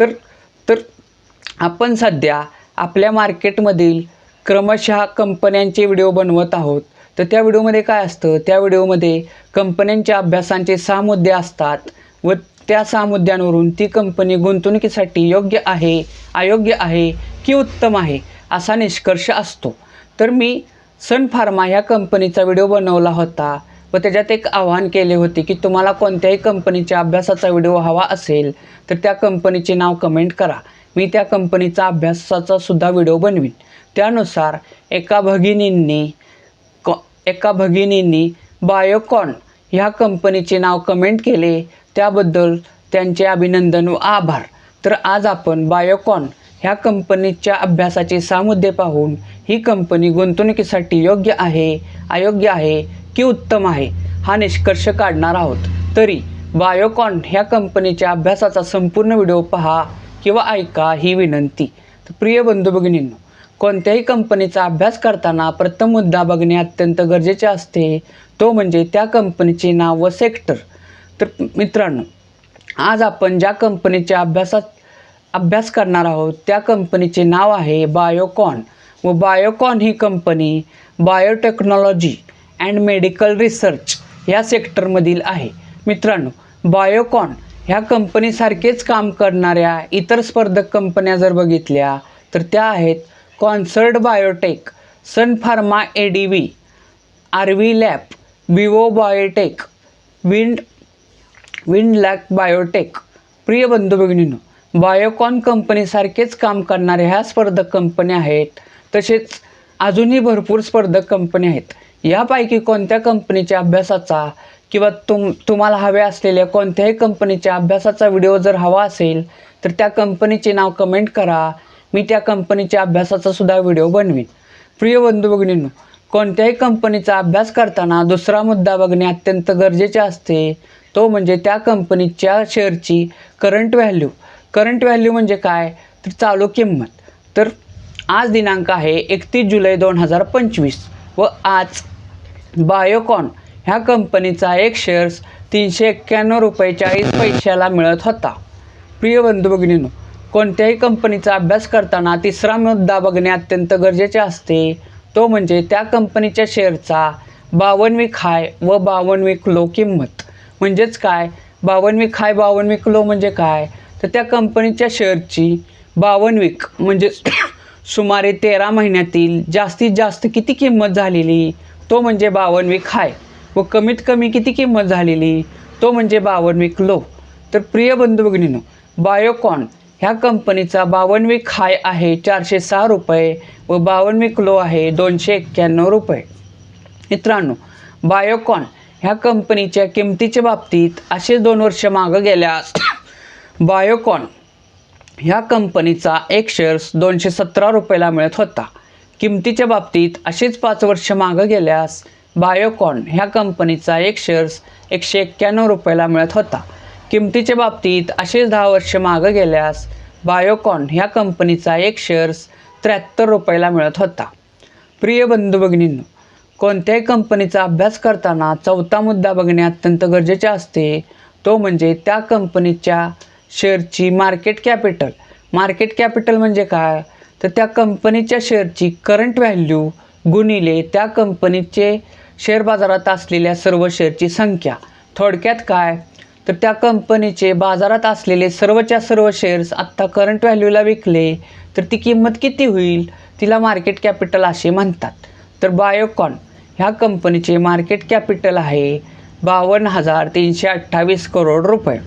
तर तर आपण सध्या आपल्या मार्केटमधील क्रमशः कंपन्यांचे व्हिडिओ बनवत आहोत. तर त्या व्हिडिओमध्ये काय असतं? त्या व्हिडिओमध्ये कंपन्यांच्या अभ्यासांचे सहा मुद्दे असतात व त्या सहा मुद्द्यांवरून ती कंपनी गुंतवणुकीसाठी योग्य आहे अयोग्य आहे की उत्तम आहे असा निष्कर्ष असतो. तर मी सन फार्मा ह्या कंपनीचा व्हिडिओ बनवला होता. व त्याच्यात एक आव्हान केले होते की तुम्हाला कोणत्याही कंपनीच्या अभ्यासाचा व्हिडिओ हवा असेल तर त्या कंपनीचे नाव कमेंट करा. मी त्या कंपनीचा अभ्यासाचा सुद्धा व्हिडिओ बनवीन. त्यानुसार एका भगिनींनी क एका भगिनींनी बायोकॉन ह्या कंपनीचे नाव कमेंट केले. त्याबद्दल त्यांचे अभिनंदन व आभार. तर आज आपण बायोकॉन ह्या कंपनीच्या अभ्यासाचे सहा मुद्दे पाहून ही कंपनी गुंतवणुकीसाठी योग्य आहे अयोग्य आहे की उत्तम आहे. हा निष्कर्ष काढणार आहोत. तरी बायोकॉन ह्या कंपनीच्या अभ्यासाचा संपूर्ण व्हिडिओ पहा किंवा ऐका ही विनंती. तर प्रिय बंधू भगिनींनो कोणत्याही कंपनीचा अभ्यास करताना प्रथम मुद्दा बघणे अत्यंत गरजेचे असते. तो म्हणजे त्या कंपनीचे नाव व सेक्टर तर मित्रांनो आज आपण ज्या कंपनीच्या अभ्यासात अभ्यास करणार आहोत त्या कंपनीचे नाव आहे बायोकॉन. व Biocon he company biotechnology and medical research ह्या सेक्टरमधील आहे. मित्रांनो बायोकॉन ह्या कंपनीसारखेच काम करणाऱ्या इतर स्पर्धक कंपन्या जर बघितल्या तर त्या आहेत Concord biotech Sun Pharma A D V R V lab Vivo biotech wind wind lakh biotech. प्रिय बंधू भगिनींनो बायोकॉन कंपनीसारखेच काम करणाऱ्या ह्या स्पर्धक कंपन्या आहेत तसेच अजूनही भरपूर स्पर्धक कंपन्या आहेत. यापैकी कोणत्या कंपनीच्या अभ्यासाचा किंवा तुम तुम्हाला हव्या असलेल्या कोणत्याही कंपनीच्या अभ्यासाचा व्हिडिओ जर हवा असेल तर त्या कंपनीचे नाव कमेंट करा. मी त्या कंपनीच्या अभ्यासाचा सुद्धा व्हिडिओ बनवीन. प्रिय बंधू भगिनींनो कोणत्याही कंपनीचा अभ्यास करताना दुसरा मुद्दा बघणे अत्यंत गरजेचे असते. तो म्हणजे त्या कंपनीच्या शेअरची करंट व्हॅल्यू करंट व्हॅल्यू म्हणजे काय? तर चालू किंमत. तर आज दिनांक आहे एकतीस जुलै दोन हजार पंचवीस. व आज बायोकॉन ह्या कंपनीचा एक शेअर्स तीनशे एक्क्याण्णव रुपये चाळीस पैशाला मिळत होता. प्रिय बंधू भगिनीनो कोणत्याही कंपनीचा अभ्यास करताना तिसरा मुद्दा बघणे अत्यंत गरजेचे असते. तो म्हणजे त्या कंपनीच्या शेअरचा बावनवी खाय व बावनवी लो किंमत. म्हणजेच काय? बावनवी खाय बावनवी लो म्हणजे काय? तर त्या कंपनीच्या शेअरची बावनवीक म्हणजेच सुमारे तेरा महिन्यातील जास्तीत जास्त किती किंमत झालेली? तो म्हणजे बावनवीक हाय व कमीत कमी किती किंमत झालेली? तो म्हणजे बावनवीक लो. तर प्रिय बंधू भगिनीनो बायोकॉन ह्या कंपनीचा बावनवीक हाय आहे चारशे सहा रुपये व बावनवीक लो आहे दोनशे एक्क्याण्णव रुपये. मित्रांनो बायोकॉन ह्या कंपनीच्या किमतीच्या बाबतीत असे दोन वर्ष मागं गेल्यास बायोकॉन ह्या कंपनीचा एक शेअर्स दोनशे सतरा रुपयाला मिळत होता. किमतीच्या बाबतीत असेच पाच वर्ष मागं गेल्यास बायोकॉन ह्या कंपनीचा एक शेअर्स एकशे एक्क्याण्णव रुपयाला मिळत होता. किमतीच्या बाबतीत असेच दहा वर्ष मागं गेल्यास बायोकॉन ह्या कंपनीचा एक शेअर्स त्र्याहत्तर रुपयाला मिळत होता. प्रिय बंधू भगिनींनो कोणत्याही कंपनीचा अभ्यास करताना चौथा मुद्दा बघणे अत्यंत गरजेचे असते. तो म्हणजे त्या कंपनीच्या शेअरची मार्केट कॅपिटल मार्केट कॅपिटल म्हणजे काय? तर त्या कंपनीच्या शेअरची करंट व्हॅल्यू गुणिले त्या कंपनीचे शेअर बाजारात असलेल्या सर्व शेअरची संख्या. थोडक्यात काय? तर त्या कंपनीचे बाजारात असलेले सर्वच्या सर्व शेअर्स आत्ता करंट व्हॅल्यूला विकले तर ती किंमत किती होईल? तिला मार्केट कॅपिटल असे म्हणतात. तर बायोकॉन ह्या कंपनीचे मार्केट कॅपिटल आहे बावन्न हजार तीनशे अठ्ठावीस करोड रुपये.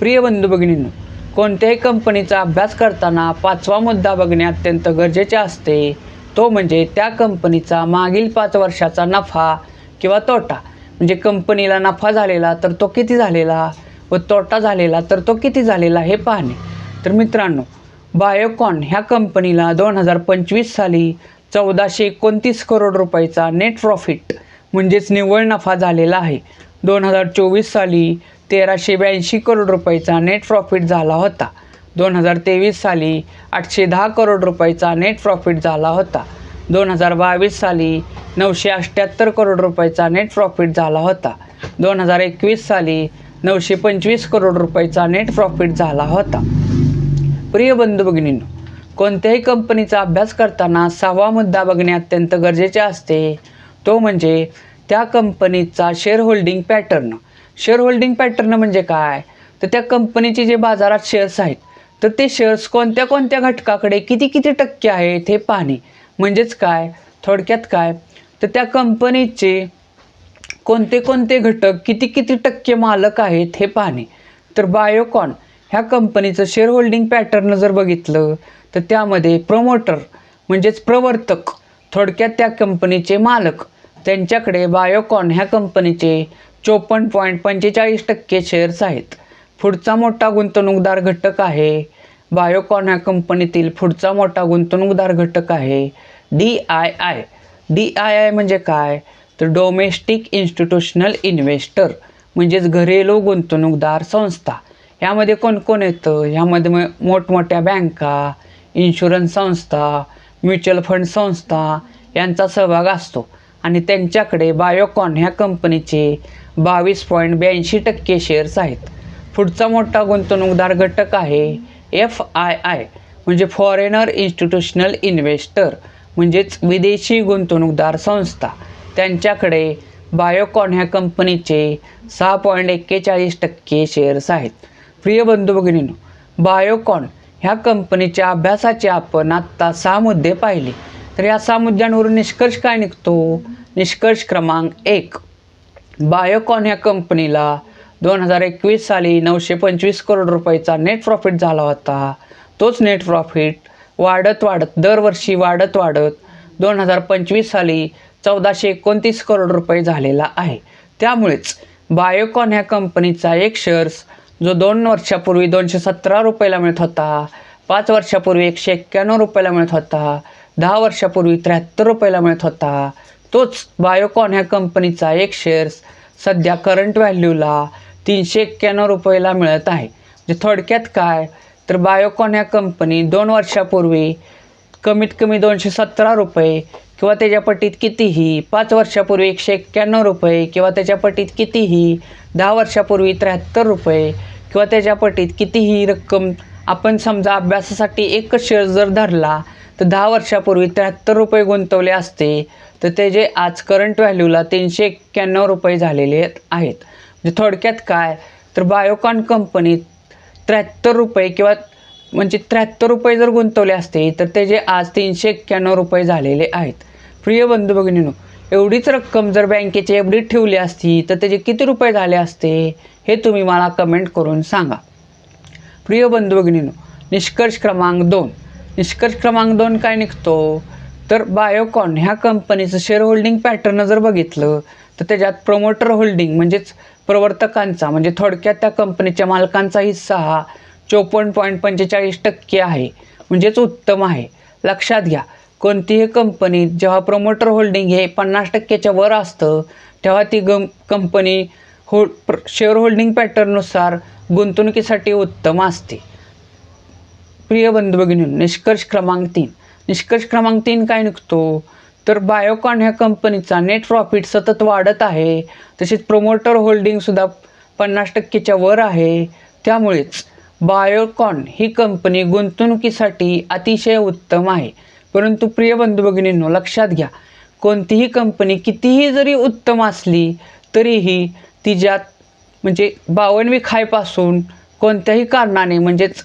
प्रिय बंधू भगिनींनो कोणत्याही कंपनीचा अभ्यास करताना पाचवा मुद्दा बघणे अत्यंत गरजेचे असते. तो म्हणजे त्या कंपनीचा मागील पाच वर्षाचा नफा किंवा तोटा. म्हणजे कंपनीला नफा झालेला तर तो किती झालेला व तोटा झालेला तर तो किती झालेला हे पाहणे. तर मित्रांनो बायोकॉन ह्या कंपनीला दोन हजार पंचवीस साली चौदाशे एकोणतीस करोड रुपयाचा नेट प्रॉफिट म्हणजेच निव्वळ नफा झालेला आहे. दोन हजार चोवीस साली तेराशे ब्याऐंशी करोड रुपयाचा नेट प्रॉफिट झाला होता. दोन हजार तेवीस साली आठशे दहा करोड रुपयाचा नेट प्रॉफिट झाला होता. दोन हजार बावीस साली नऊशे अठ्ठ्याहत्तर करोड रुपयाचा नेट प्रॉफिट झाला होता. दोन हजार एकवीस साली नऊशे पंचवीस करोड रुपयाचा नेट प्रॉफिट झाला होता. प्रिय बंधू भगिनींनो कोणत्याही कंपनीचा अभ्यास करताना सहावा मुद्दा बघणे अत्यंत गरजेचे असते. तो म्हणजे त्या कंपनीचा share holding pattern share holding pattern म्हणजे काय? तर त्या कंपनीचे जे बाजारात शेअर्स आहेत तर ते शेअर्स कोणत्या कोणत्या घटकाकडे किती किती टक्के आहेत हे पाहणे. म्हणजेच काय? थोडक्यात काय? तर त्या कंपनीचे कोणते कोणते घटक किती किती टक्के मालक आहेत हे पाहणे. तर बायोकॉन ह्या कंपनीचं शेअर होल्डिंग पॅटर्न जर बघितलं तर त्यामध्ये प्रमोटर म्हणजेच प्रवर्तक थोडक्यात त्या कंपनीचे मालक. त्यांच्याकडे बायोकॉन ह्या कंपनीचे चोपन्न पॉईंट पंचेचाळीस टक्के शेअर्स आहेत. पुढचा मोठा गुंतवणूकदार घटक आहे बायोकॉन ह्या कंपनीतील पुढचा मोठा गुंतवणूकदार घटक आहे D I I D I I म्हणजे काय? तर डोमेस्टिक इन्स्टिट्यूशनल इन्व्हेस्टर म्हणजेच घरेलू गुंतवणूकदार संस्था. यामध्ये कोण कोण येतं? ह्यामध्ये मग मोठमोठ्या बँका इन्शुरन्स संस्था म्युच्युअल फंड संस्था यांचा सहभाग असतो. आणि त्यांच्याकडे बायोकॉन ह्या कंपनीचे बावीस पॉईंट ब्याऐंशी टक्के शेअर्स आहेत. पुढचा मोठा गुंतवणूकदार घटक आहे एफ आय आय म्हणजे फॉरेनर इन्स्टिट्यूशनल इन्व्हेस्टर म्हणजेच विदेशी गुंतवणूकदार संस्था. त्यांच्याकडे बायोकॉन ह्या कंपनीचे सहा पॉईंट एक्केचाळीस टक्के शेअर्स आहेत. प्रिय बंधू भगिनीनो बायोकॉन ह्या कंपनीच्या अभ्यासाचे आपण आत्ता सहा मुद्दे पाहिले. तर या सहा मुद्द्यांवरून निष्कर्ष काय निघतो? निष्कर्ष क्रमांक एक. बायोकॉन या कंपनीला दोन हजार एकवीस साली नऊशे पंचवीस करोड रुपयाचा नेट प्रॉफिट झाला होता. तोच नेट प्रॉफिट वाढत वाढत दरवर्षी वाढत वाढत दोन हजार पंचवीस साली चौदाशे एकोणतीस करोड रुपये झालेला आहे. त्यामुळेच बायोकॉन ह्या कंपनीचा एक शेअर्स जो दोन वर्षापूर्वी दोनशे सतरा रुपयाला मिळत होता पाच वर्षापूर्वी एकशे एक्क्याण्णव रुपयाला मिळत होता दहा वर्षापूर्वी त्र्याहत्तर रुपयाला मिळत होता तोच बायोकॉन ह्या कंपनीचा एक शेअर्स सध्या करंट व्हॅल्यूला तीनशे एक्क्याण्णव रुपयाला मिळत आहे. म्हणजे थोडक्यात काय? तर बायोकॉन ह्या कंपनी दोन वर्षापूर्वी कमीत कमी दोनशे सतरा रुपये किंवा त्याच्या पटीत कितीही पाच वर्षापूर्वी एकशे एक्क्याण्णव रुपये किंवा त्याच्या पटीत कितीही दहा वर्षापूर्वी त्र्याहत्तर रुपये किंवा त्याच्या पटीत कितीही रक्कम आपण समजा अभ्यासासाठी एकच शेअर जर धरला तर दहा वर्षापूर्वी त्र्याहत्तर रुपये गुंतवले असते. तर त्याचे आज करंट व्हॅल्यूला तीनशे एक्क्याण्णव रुपये झालेले आहेत. म्हणजे थोडक्यात काय? तर बायोकॉन कंपनीत त्र्याहत्तर रुपये किंवा म्हणजे त्र्याहत्तर रुपये जर गुंतवले असते तर त्याचे आज तीनशे एक्क्याण्णव रुपये झालेले आहेत. प्रिय बंधू भगिनीनो एवढीच रक्कम जर बँकेची एफ डी ठेवली असती तर त्याचे किती रुपये झाले असते? हे तुम्ही मला कमेंट करून सांगा. प्रिय बंधू भगिनीनो निष्कर्ष क्रमांक दोन. निष्कर्ष क्रमांक दोन काय निघतो? तर बायोकॉन ह्या कंपनीचं शेअर होल्डिंग पॅटर्न जर बघितलं तर त्याच्यात प्रमोटर होल्डिंग म्हणजेच प्रवर्तकांचा म्हणजे थोडक्यात त्या कंपनीच्या मालकांचा हिस्सा हा चोपन्न पॉईंट पंचेचाळीस टक्के आहे. म्हणजेच उत्तम आहे. लक्षात घ्या कोणतीही कंपनी जेव्हा प्रमोटर होल्डिंग हे पन्नास टक्क्याच्या वर असतं तेव्हा ती गम कंपनी हो प्र शेअर होल्डिंग पॅटर्ननुसार गुंतवणुकीसाठी उत्तम असते. प्रिय बंधू भगिनी निष्कर्ष क्रमांक तीन. निष्कर्ष क्रमांक तीन काय निघतो? तर बायोकॉन ह्या कंपनीचा नेट प्रॉफिट सतत वाढत आहे. तसेच प्रोमोटर होल्डिंगसुद्धा पन्नास टक्केच्या वर आहे. त्यामुळेच बायोकॉन ही कंपनी गुंतवणुकीसाठी अतिशय उत्तम आहे. परंतु प्रिय बंधू भगिनींनो लक्षात घ्या. कोणतीही कंपनी कितीही जरी उत्तम असली तरीही तिच्यात म्हणजे बावनवी खायपासून कोणत्याही कारणाने म्हणजेच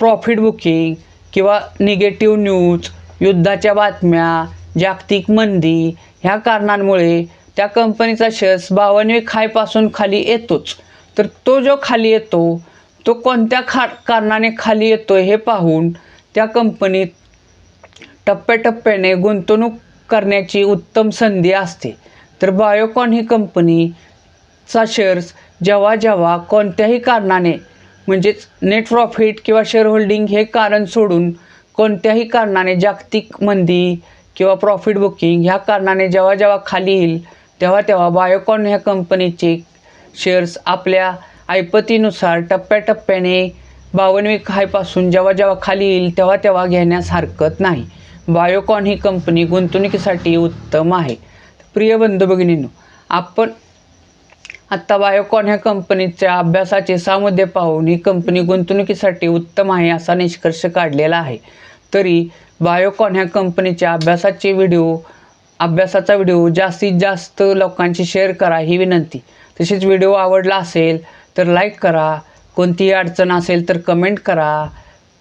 प्रॉफिट बुकिंग किंवा निगेटिव्ह न्यूज युद्धाच्या बातम्या जागतिक मंदी ह्या कारणांमुळे त्या कंपनीचा शेअर्स बावन्न खायपासून खाली येतोच. तर तो जो खाली येतो तो कोणत्या खा कारणाने खाली येतो हे पाहून त्या कंपनीत टप्प्याटप्प्याने गुंतवणूक करण्याची उत्तम संधी असते. तर बायोकॉन ही कंपनी चा शेअर्स जेव्हा जेव्हा कोणत्याही कारणाने म्हणजेच नेट प्रॉफिट किंवा शेअर होल्डिंग हे कारण सोडून कोणत्याही कारणाने जागतिक मंदी किंवा प्रॉफिट बुकिंग ह्या कारणाने जेव्हा जेव्हा खाली येईल तेव्हा तेव्हा बायोकॉन ह्या कंपनीचे शेअर्स आपल्या ऐपतीनुसार टप्प्याटप्प्याने बावन्न हायपासून जेव्हा जेव्हा खाली येईल तेव्हा तेव्हा घेण्यास हरकत नाही. बायोकॉन ही कंपनी गुंतवणुकीसाठी उत्तम आहे. प्रिय बंधू भगिनींनो आपण आत्ता बायोकॉन ह्या कंपनीच्या अभ्यासाचे सहा पाहून ही कंपनी गुंतवणुकीसाठी उत्तम आहे असा निष्कर्ष काढलेला आहे. तरी बायोकॉन ह्या कंपनीच्या अभ्यासाचे व्हिडिओ अभ्यासाचा व्हिडिओ जास्तीत जास्त लोकांशी शेअर करा ही विनंती. तसेच व्हिडिओ आवडला असेल तर लाईक करा. कोणतीही अडचण असेल तर कमेंट करा.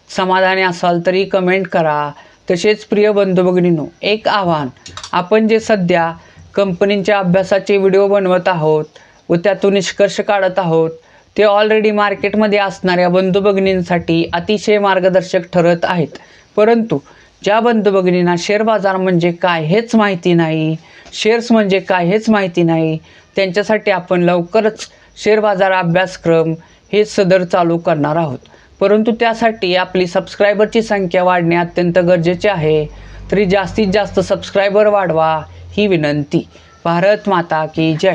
समाधानी असाल तरी कमेंट करा. तसेच प्रिय बंधू भगिनीनो एक आव्हान. आपण जे सध्या कंपनींच्या अभ्यासाचे व्हिडिओ बनवत आहोत व त्यातून निष्कर्ष काढत आहोत. ते ऑलरेडी मार्केटमध्ये असणाऱ्या बंधू भगिनींसाठी अतिशय मार्गदर्शक ठरत आहेत. परंतु ज्या बंधू भगिनींना शेअर बाजार म्हणजे काय हेच माहिती नाही शेअर्स म्हणजे काय हेच माहिती नाही त्यांच्यासाठी आपण लवकरच शेअर बाजार अभ्यासक्रम हे सदर चालू करणार आहोत. परंतु त्यासाठी आपली सबस्क्रायबरची संख्या वाढणे अत्यंत गरजेचे आहे. तरी जास्तीत जास्त सबस्क्रायबर वाढवा ही विनंती. भारत माता की जय.